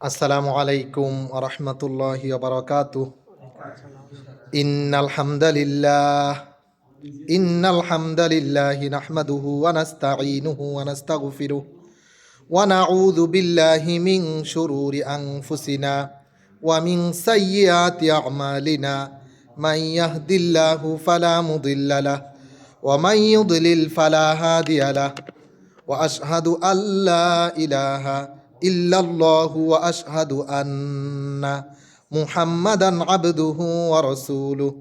আসসালামু আলাইকুম রহমতুল্লাহ বারকাত ইন্নাল হামদালিল্লাহ ইন্নাল হামদালিল্লাহ নাহমাদুহু ওয়া নাস্তাঈনুহু ওয়া নাস্তাগফিরুহু ওয়া নাউযু বিল্লাহি মিন শুরুরি আনফুসিনা ওয়া মিন সাইয়্যাতি আ'মালিনা মান ইয়াহদিল্লাহু ফালা মুদিল্লা লাহ ওয়া মান ইউদ্লিল ফালা হাদিয়া লাহ واشهد ان لا اله الا الله واشهد ان محمدا عبده ورسوله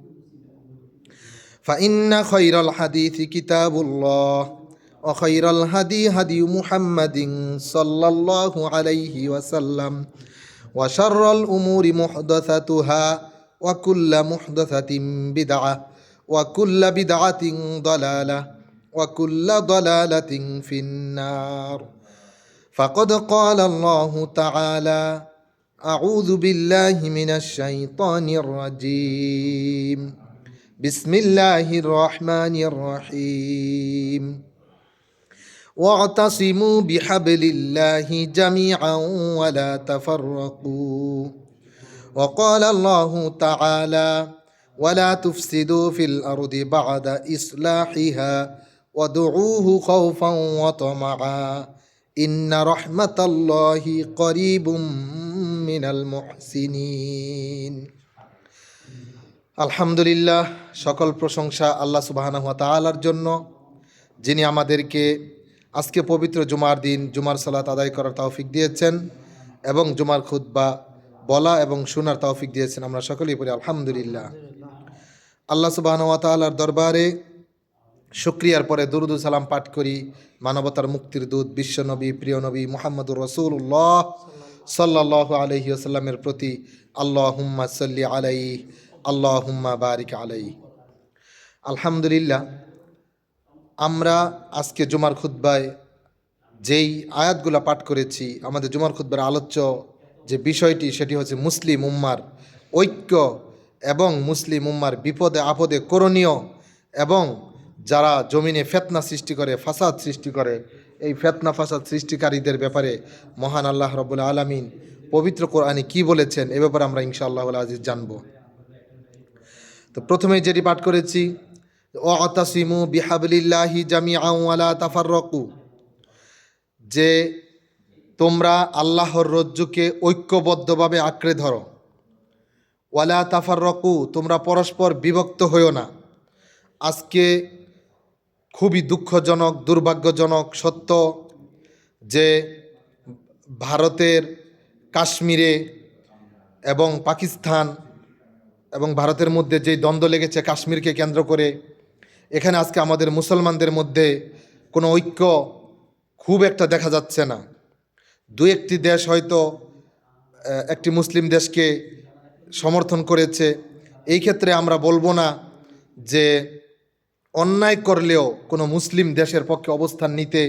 فان خير الحديث كتاب الله وخير الهدي هدي محمد صلى الله عليه وسلم وشر الامور محدثتها وكل محدثه بدعه وكل بدعه ضلاله وكل ضلالة في النار فقد قال الله تعالى أعوذ بالله من الشيطان الرجيم. بسم الله الرحمن الرحيم. واعتصموا بحبل الله جميعا ولا تفرقوا. وقال الله تعالى ولا تفسدوا في الأرض بعد إصلاحها ودعوه خوفا وطمعا. ইন্না রহমাতাল্লাহি করিবুম মিনাল মুহসিনিন। আলহামদুলিল্লাহ, সকল প্রশংসা আল্লাহ সুবাহানহাত আলার জন্য, যিনি আমাদেরকে আজকে পবিত্র জুমার দিন, জুমার সালাত আদায় করার তৌফিক দিয়েছেন এবং জুমার খুদ্া বলা এবং শোনার তৌফিক দিয়েছেন, আমরা সকলেই পড়ি আলহামদুলিল্লাহ। আল্লাহ সুবাহানহাত আলার দরবারে শুক্রিয়ার পরে দুরুদ সালাম পাঠ করি। মানবতার মুক্তির দূত বিশ্বনবী প্রিয় নবী মোহাম্মদুর রসুল্লাহ সাল্লাহ আলহি আসাল্লামের প্রতি আল্লাহ হুম্মা সাল্লি আলাই আল্লাহ হুম্মা বারিক আলাই আলহামদুলিল্লাহ, আমরা আজকে জুমার খুদ্বায় যেই আয়াতগুলা পাঠ করেছি, আমাদের জুমার খুদ্বার আলোচ্য যে বিষয়টি, সেটি হচ্ছে মুসলিম উম্মার ঐক্য এবং মুসলিম উম্মার বিপদে আপদে করণীয় এবং যারা জমিনে ফেতনা সৃষ্টি করে, ফাসাদ সৃষ্টি করে, এই ফেতনা ফাসাদ সৃষ্টিকারীদের ব্যাপারে মহান আল্লাহ রবুল আলমিন পবিত্র কোরআনে কি বলেছেন, এ ব্যাপারে আমরা ইনশাআল্লাহ আজিজ জানব। তো প্রথমে যেটি পাঠ করেছি ও আতাসিমু বিহাবলিল্লাহি জামি আলা তাফাররকু যে তোমরা আল্লাহর রজ্জুকে ঐক্যবদ্ধভাবে আঁকড়ে ধরো। ওয়ালা তাফার রকু তোমরা পরস্পর বিভক্ত হইও না। আজকে খুবই দুঃখজনক, দুর্ভাগ্যজনক সত্য যে ভারতের কাশ্মীরে এবং পাকিস্তান এবং ভারতের মধ্যে যেই দ্বন্দ্ব লেগেছে কাশ্মীরকে কেন্দ্র করে, এখানে আজকে আমাদের মুসলমানদের মধ্যে কোনো ঐক্য খুব একটা দেখা যাচ্ছে না। দু একটি দেশ হয়তো একটি মুসলিম দেশকে সমর্থন করেছে। এই ক্ষেত্রে আমরা বলব না যে অন্যায় করলেও কোনো মুসলিম দেশের পক্ষে অবস্থান নিতে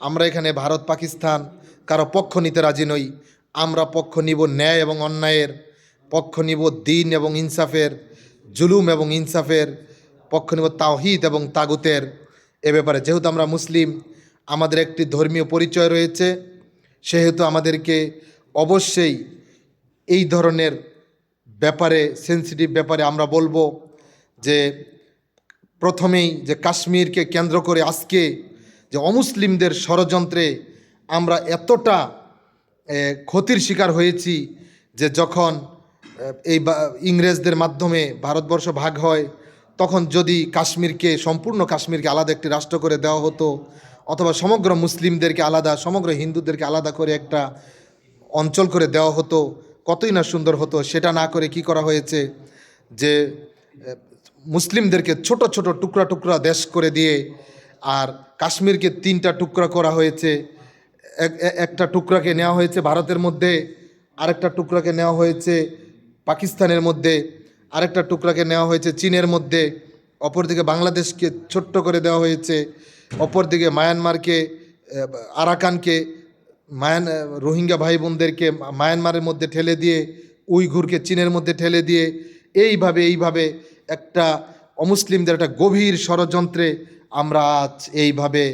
আমরা এখানে ভারত, পাকিস্তান কারও পক্ষ নিতে রাজি নই। আমরা পক্ষ নিব ন্যায় এবং অন্যায়ের, পক্ষ নিব দিন এবং ইনসাফের, জুলুম এবং ইনসাফের, পক্ষ নিব তাওহিদ এবং তাগুতের। এ ব্যাপারে যেহেতু আমরা মুসলিম, আমাদের একটি ধর্মীয় পরিচয় রয়েছে, সেহেতু আমাদেরকে অবশ্যই এই ধরনের ব্যাপারে সেন্সিটিভ ব্যাপারে আমরা বলব যে প্রথমেই যে কাশ্মীরকে কেন্দ্র করে আজকে যে অমুসলিমদের ষড়যন্ত্রে আমরা এতটা ক্ষতির শিকার হয়েছি যে যখন এই ইংরেজদের মাধ্যমে ভারতবর্ষ ভাগ হয়, তখন যদি কাশ্মীরকে, সম্পূর্ণ কাশ্মীরকে আলাদা একটি রাষ্ট্র করে দেওয়া হতো, অথবা সমগ্র মুসলিমদেরকে আলাদা, সমগ্র হিন্দুদেরকে আলাদা করে একটা অঞ্চল করে দেওয়া হতো, কতই না সুন্দর হতো, সেটা না করে কি করা হয়েছে? যে মুসলিমদেরকে ছোট ছোট টুকরা টুকরা দেশ করে দিয়ে আর কাশ্মীরকে তিনটা টুকরা করা হয়েছে। একটা টুকরাকে নেওয়া হয়েছে ভারতের মধ্যে, আরেকটা টুকরাকে নেওয়া হয়েছে পাকিস্তানের মধ্যে, আরেকটা টুকরাকে নেওয়া হয়েছে চীনের মধ্যে, অপরদিকে বাংলাদেশকে ছোট্ট করে দেওয়া হয়েছে, অপরদিকে মায়ানমারকে আরাকানকে, মায়ান রোহিঙ্গা ভাই বোনদেরকে মায়ানমারের মধ্যে ঠেলে দিয়ে, উইঘুরকে চীনের মধ্যে ঠেলে দিয়ে, এইভাবে এইভাবে একটা অমুসলিমদের একটা গভীর ষড়যন্ত্রে আমরা আজ এইভাবে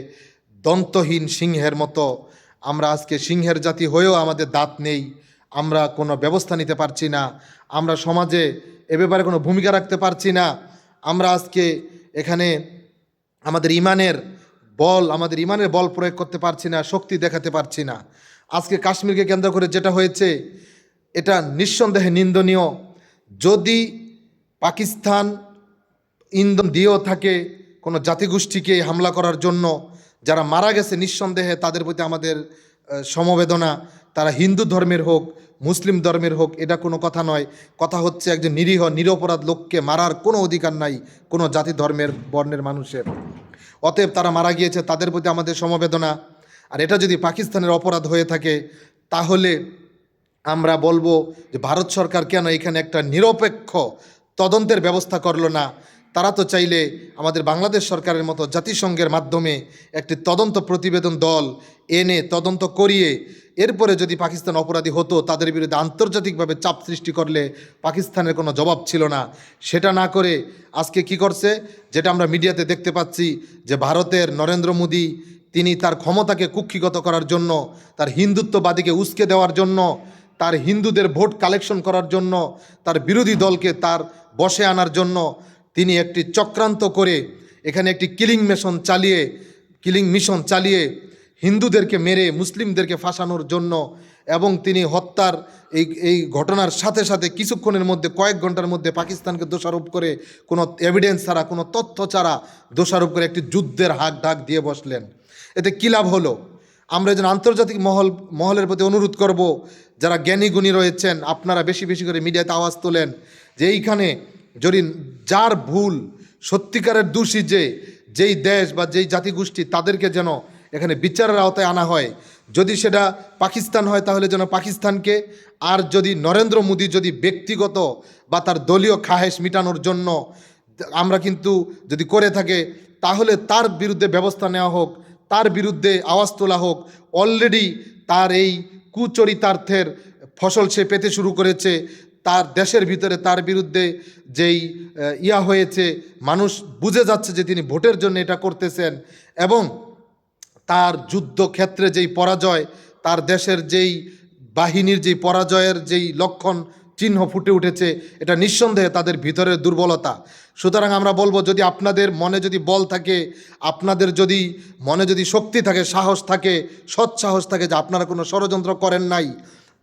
দন্তহীন সিংহের মতো, আমরা আজকে সিংহের জাতি হয়েও আমাদের দাঁত নেই, আমরা কোনো ব্যবস্থা নিতে পারছি না, আমরা সমাজে এ ব্যাপারে কোনো ভূমিকা রাখতে পারছি না, আমরা আজকে এখানে আমাদের ইমানের বল, আমাদের ইমানের বল প্রয়োগ করতে পারছি না, শক্তি দেখাতে পারছি না। আজকে কাশ্মীরকে কেন্দ্র করে যেটা হয়েছে, এটা নিঃসন্দেহে নিন্দনীয়। যদি পাকিস্তান ইন্ধন দিয়েও থাকে কোনো জাতিগোষ্ঠীকে হামলা করার জন্য। যারা মারা গেছে নিঃসন্দেহে তাদের প্রতি আমাদের সমবেদনা। তারা হিন্দু ধর্মের হোক, মুসলিম ধর্মের হোক, এটা কোনো কথা নয়। কথা হচ্ছে একজন নিরীহ, নিরপরাধ লোককে মারার কোনো অধিকার নাই কোনো জাতি ধর্মের, বর্ণের মানুষের। অতএব তারা মারা গিয়েছে, তাদের প্রতি আমাদের সমবেদনা। আর এটা যদি পাকিস্তানের অপরাধ হয়ে থাকে, তাহলে আমরা বলব যে ভারত সরকার কেন এখানে একটা নিরপেক্ষ তদন্তের ব্যবস্থা করল না। তারা তো চাইলে আমাদের বাংলাদেশ সরকারের মতো জাতিসংঘের মাধ্যমে একটি তদন্ত প্রতিবেদন দল এনে তদন্ত করিয়ে, এরপরে যদি পাকিস্তান অপরাধী হতো, তাদের বিরুদ্ধে আন্তর্জাতিকভাবে চাপ সৃষ্টি করলে পাকিস্তানের কোনো জবাব ছিল না। সেটা না করে আজকে কি করছে? যেটা আমরা মিডিয়াতে দেখতে পাচ্ছি, যে ভারতের নরেন্দ্র মোদী, তিনি তার ক্ষমতাকে কুক্ষিগত করার জন্য, তার হিন্দুত্ববাদীকে উস্কে দেওয়ার জন্য, তার হিন্দুদের ভোট কালেকশন করার জন্য, তার বিরোধী দলকে তার বসে আনার জন্য তিনি একটি চক্রান্ত করে এখানে একটি কিলিং মিশন চালিয়ে, কিলিং মিশন চালিয়ে হিন্দুদেরকে মেরে, মুসলিমদেরকে ফাঁসানোর জন্য এবং তিনি হত্যার এই এই ঘটনার সাথে সাথে কিছুক্ষণের মধ্যে, কয়েক ঘণ্টার মধ্যে পাকিস্তানকে দোষারোপ করে কোনো এভিডেন্স ছাড়া, কোনো তথ্য ছাড়া দোষারোপ করে একটি যুদ্ধের হাক ডাক দিয়ে বসলেন। এতে কী লাভ হলো? আমরা যেন আন্তর্জাতিক মহল, মহলের প্রতি অনুরোধ করব, যারা জ্ঞানী গুণী রয়েছেন, আপনারা বেশি বেশি করে মিডিয়াতে আওয়াজ তোলেন যে এইখানে যদি যার ভুল সত্যিকারের দোষী যে, যেই দেশ বা যেই জাতিগোষ্ঠী, তাদেরকে যেন এখানে বিচারের আওতায় আনা হয়। যদি সেটা পাকিস্তান হয়, তাহলে যেন পাকিস্তানকে, আর যদি নরেন্দ্র মোদী যদি ব্যক্তিগত বা তার দলীয় খাহেশ মিটানোর জন্য, আমরা কিন্তু যদি করে থাকে, তাহলে তার বিরুদ্ধে ব্যবস্থা নেওয়া হোক। তার বিরুদ্ধে আওয়াজ তোলা হোক অলরেডি তার এই কুচরিতার্থের ফসল সে পেতে শুরু করেছে। তার দেশের ভিতরে তার বিরুদ্ধে যেই ইয়া হয়েছে, মানুষ বুঝে যাচ্ছে যে তিনি ভোটের জন্য এটা করতেছেন এবং তার যুদ্ধক্ষেত্রে যেই পরাজয়, তার দেশের যেই বাহিনীর যেই পরাজয়ের যেই লক্ষণ চিহ্ন ফুটে উঠেছে, এটা নিঃসন্দেহে তাদের ভিতরের দুর্বলতা। সুতরাং আমরা বলব, যদি আপনাদের মনে যদি বল থাকে, আপনাদের যদি মনে যদি শক্তি থাকে, সাহস থাকে, সৎ সাহস থাকে যে আপনারা কোনো ষড়যন্ত্র করেন নাই,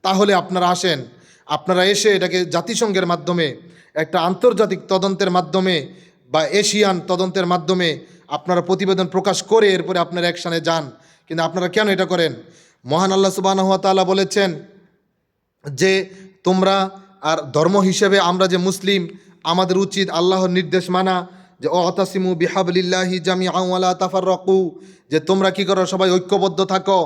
তাহলে আপনারা আসেন। আপনারা এসে এটাকে জাতিসংঘের মাধ্যমে, একটা আন্তর্জাতিক তদন্তের মাধ্যমে বা এশিয়ান তদন্তের মাধ্যমে আপনারা প্রতিবেদন প্রকাশ করে এরপরে আপনারা অ্যাকশানে যান। কিন্তু আপনারা কেন এটা করেন? মহান আল্লাহ সুবাহ বলেছেন যে তোমরা আর ধর্ম হিসেবে আমরা যে মুসলিম, আমাদের উচিত আল্লাহর নির্দেশ মানা যে, অতাসিমু বিহাবলিল্লাহি জামি আওয়ালা তাফার রকু যে, তোমরা কি করো? সবাই ঐক্যবদ্ধ থাকো।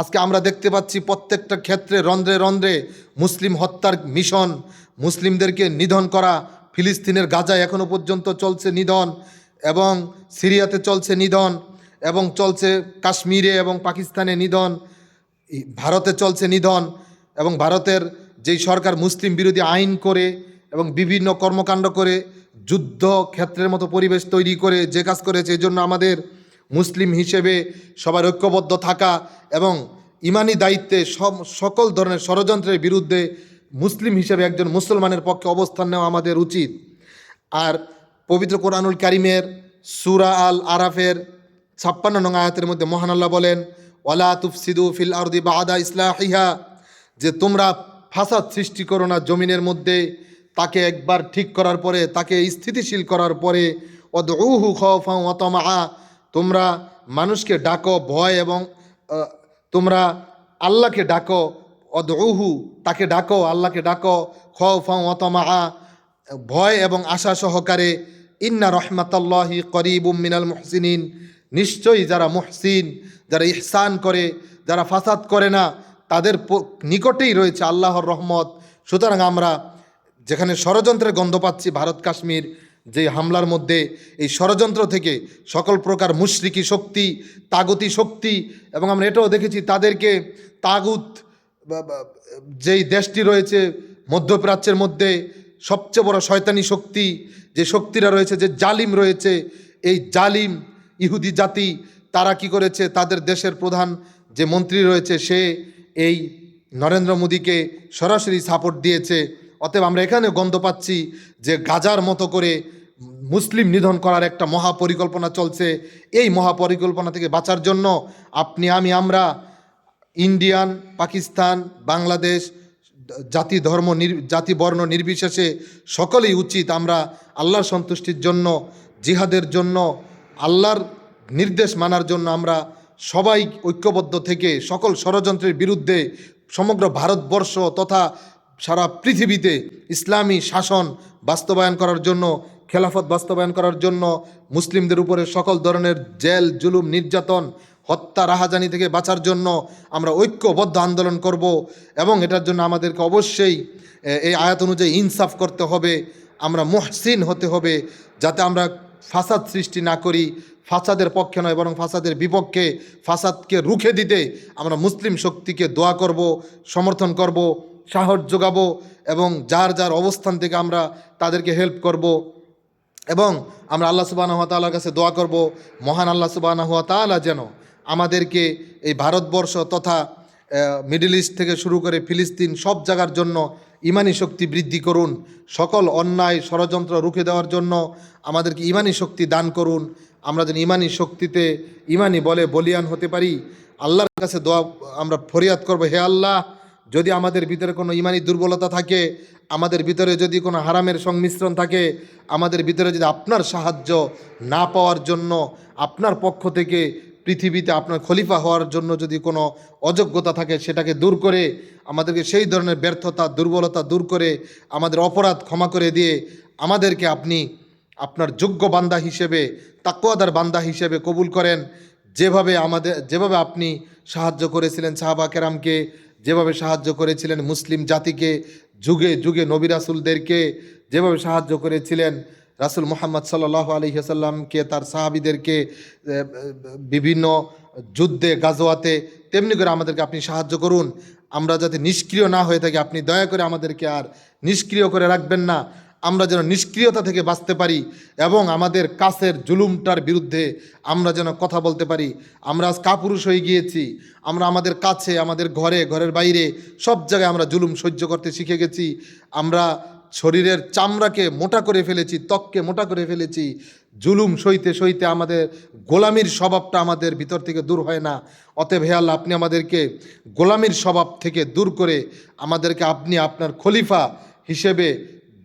আজকে আমরা দেখতে পাচ্ছি প্রত্যেকটা ক্ষেত্রে রন্ধ্রে রন্ধ্রে মুসলিম হত্যার মিশন, মুসলিমদেরকে নিধন করা, ফিলিস্তিনের গাজায় এখনও পর্যন্ত চলছে নিধন এবং সিরিয়াতে চলছে নিধন এবং চলছে কাশ্মীরে এবং পাকিস্তানে নিধন ভারতে চলছে নিধন এবং ভারতের যেই সরকার মুসলিম বিরোধী আইন করে এবং বিভিন্ন কর্মকাণ্ড করে, যুদ্ধ ক্ষেত্রের মতো পরিবেশ তৈরি করে, যে কাজ করেছে, এই জন্য আমাদের মুসলিম হিসেবে সবার ঐক্যবদ্ধ থাকা এবং ইমানি দায়িত্বে সকল ধরনের ষড়যন্ত্রের বিরুদ্ধে মুসলিম হিসেবে একজন মুসলমানের পক্ষে অবস্থান নেওয়া আমাদের উচিত। আর পবিত্র কোরআনুল কারিমের সুরা আল আরাফের ছাপ্পান্ন নং আয়াতের মধ্যে মহান আল্লাহ বলেন, ওয়ালা তুফসিদু ফিল আরদি বাদা ইসলাহিহা যে তোমরা ফাসাদ সৃষ্টি করো না জমিনের মধ্যে। তাকে একবার ঠিক করার পরে, তাকে স্থিতিশীল করার পরে অদউহু খফা অতমা তোমরা মানুষকে ডাকো ভয় এবং তোমরা আল্লাহকে ডাকো অদউহু তাকে ডাকো, আল্লাহকে ডাকো খফা অতমা ভয় এবং আশা সহকারে, ইন্না রহমাতাল্লাহি করিবুম মিনাল মুহসিনিন। নিশ্চয়ই যারা মুহসিন, যারা ইহসান করে, যারা ফাসাদ করে না তাদের নিকটেই রয়েছে আল্লাহর রহমত। সুতরাং আমরা যেখানে ষড়যন্ত্রের গন্ধ পাচ্ছি, ভারত কাশ্মীর যে হামলার মধ্যে, এই ষড়যন্ত্র থেকে সকল প্রকার মুশরিকি শক্তি, তাগতি শক্তি এবং আমরা এটাও দেখেছি তাদেরকে তাগুত যেই দেশটি রয়েছে মধ্যপ্রাচ্যের মধ্যে সবচেয়ে বড় শয়তানি শক্তি, যে শক্তিরা রয়েছে, যে জালিম রয়েছে, এই জালিম ইহুদি জাতি, তারা কি করেছে? তাদের দেশের প্রধান যে মন্ত্রী রয়েছে সে এই নরেন্দ্র মোদীকে সরাসরি সাপোর্ট দিয়েছে। অতএব আমরা এখানে গন্ধ পাচ্ছি যে গাজার মতো করে মুসলিম নিধন করার একটা মহাপরিকল্পনা চলছে। এই মহাপরিকল্পনা থেকে বাঁচার জন্য আপনি, আমি, আমরা, ইন্ডিয়ান, পাকিস্তান, বাংলাদেশ, জাতি ধর্ম জাতি বর্ণ নির্বিশেষে সকলেই উচিত আমরা আল্লাহর সন্তুষ্টির জন্য, জিহাদের জন্য, আল্লাহর নির্দেশ মানার জন্য আমরা সবাই ঐক্যবদ্ধ থেকে সকল ষড়যন্ত্রের বিরুদ্ধে সমগ্র ভারতবর্ষ তথা সারা পৃথিবীতে ইসলামী শাসন বাস্তবায়ন করার জন্য, খেলাফত বাস্তবায়ন করার জন্য, মুসলিমদের উপরে সকল ধরনের জেল, জুলুম, নির্যাতন, হত্যা, রাহাজানি থেকে বাঁচার জন্য আমরা ঐক্যবদ্ধ আন্দোলন করব এবং এটার জন্য আমাদেরকে অবশ্যই এই আয়াত অনুযায়ী ইনসাফ করতে হবে, আমরা মহসিন হতে হবে, যাতে আমরা ফাসাদ সৃষ্টি না করি, ফাসাদের পক্ষে নয়, বরং ফাসাদের বিপক্ষে ফাসাদকে রুখে দিতে আমরা মুসলিম শক্তিকে দোয়া করব, সমর্থন করব, সাহস যোগাবো এবং যার যার অবস্থান থেকে আমরা তাদেরকে হেল্প করব এবং আমরা আল্লাহ সুবাহ তাল্লার কাছে দোয়া করব, মহান আল্লাহ সুবাহ তালা যেন আমাদেরকে এই ভারতবর্ষ তথা মিডল ইস্ট থেকে শুরু করে ফিলিস্তিন সব জায়গার জন্য ইমানি শক্তি বৃদ্ধি করুন। সকল অন্যায় ষড়যন্ত্র রুখে দেওয়ার জন্য আমাদেরকে ইমানি শক্তি দান করুন। আমরা যেন ইমানি শক্তিতে ইমানি বলে বলিয়ান হতে পারি। আল্লাহর কাছে দোয়া আমরা ফরিয়াদ করব, হে আল্লাহ, যদি আমাদের ভিতরে কোনো ইমানি দুর্বলতা থাকে, আমাদের ভিতরে যদি কোনো হারামের সংমিশ্রণ থাকে, আমাদের ভিতরে যদি আপনার সাহায্য না পাওয়ার জন্য আপনার পক্ষ থেকে পৃথিবীতে আপনার খলিফা হওয়ার জন্য যদি কোনো অযোগ্যতা থাকে, সেটাকে দূর করে, আমাদেরকে সেই ধরনের ব্যর্থতা, দুর্বলতা দূর করে, আমাদের অপরাধ ক্ষমা করে দিয়ে, আমাদেরকে আপনি আপনার যোগ্য বান্দা হিসেবে তাকুয়াদার বান্দা হিসেবে কবুল করেন। যেভাবে আমাদের, যেভাবে আপনি সাহায্য করেছিলেন সাহাবা কেরামকে, যেভাবে সাহায্য করেছিলেন মুসলিম জাতিকে, যুগে যুগে নবিরাসুলদেরকে যেভাবে সাহায্য করেছিলেন রাসুল মোহাম্মদ সাল্লাহ আলহিহাসাল্লামকে তার সাহাবিদেরকে বিভিন্ন যুদ্ধে, গাজোয়াতে, তেমনি করে আমাদেরকে আপনি সাহায্য করুন। আমরা যাতে নিষ্ক্রিয় না হয়ে থাকি, আপনি দয়া করে আমাদেরকে আর নিষ্ক্রিয় করে রাখবেন না। আমরা যেন নিষ্ক্রিয়তা থেকে বাঁচতে পারি এবং আমাদের কাছের জুলুমটার বিরুদ্ধে আমরা যেন কথা বলতে পারি। আমরা আজ কাপুরুষ হয়ে গিয়েছি। আমরা আমাদের কাছে, আমাদের ঘরে, ঘরের বাইরে সব জায়গায় আমরা জুলুম সহ্য করতে শিখে গেছি। আমরা শরীরের চামড়াকে মোটা করে ফেলেছি, ত্বককে মোটা করে ফেলেছি। জুলুম সইতে সইতে আমাদের গোলামির স্বভাবটা আমাদের ভিতর থেকে দূর হয় না। অতএব হে আল্লাহ, আপনি আমাদেরকে গোলামির স্বভাব থেকে দূর করে আমাদেরকে আপনি আপনার খলিফা হিসেবে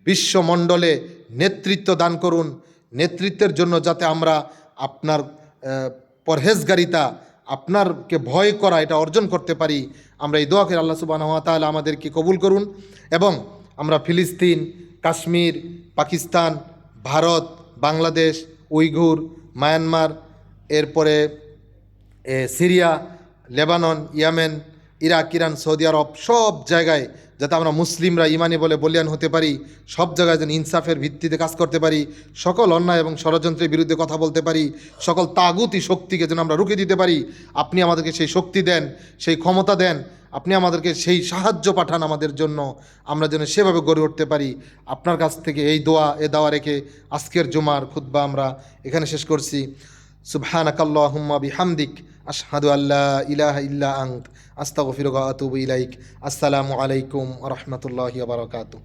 বিশ্বমণ্ডলে নেতৃত্ব দান করুন। নেতৃত্বের জন্য যাতে আমরা আপনার পরহেজগারিতা, আপনারকে ভয় করা এটা অর্জন করতে পারি। আমরা এই দোয়া করে আল্লাহ সুবাহ তাহলে আমাদেরকে কবুল করুন এবং আমরা ফিলিস্তিন, কাশ্মীর, পাকিস্তান, ভারত, বাংলাদেশ, উইঘুর, মায়ানমার, এরপরে Syria, Lebanon, Yemen, Iraq, Iran, Saudi Arab সব জায়গায় যাতে আমরা মুসলিমরা ইমানি বলে বলিয়ান হতে পারি, সব জায়গায় যেন ইনসাফের ভিত্তিতে কাজ করতে পারি, সকল অন্যায় এবং ষড়যন্ত্রের বিরুদ্ধে কথা বলতে পারি, সকল তাগুতি শক্তিকে যেন আমরা রুখে দিতে পারি, আপনি আমাদেরকে সেই শক্তি দেন, সেই ক্ষমতা দেন আপনি আমাদেরকে সেই সাহায্য পাঠান আমাদের জন্য, আমরা যেন সেভাবে গড়ে উঠতে পারি। আপনার কাছ থেকে এই দোয়া, এ দাওয়া রেখে আজকের জুমার খুদ্া আমরা এখানে শেষ করছি। সুবহান আল্লাহুম্মা বিহামদিক, আশহাদু আল্লাহ ইলাহা ইল্লা আনত, আস্তাগফিরুকা আতুবু ইলাইক। আসসালামু আলাইকুম ওয়া বারাকাতুহু।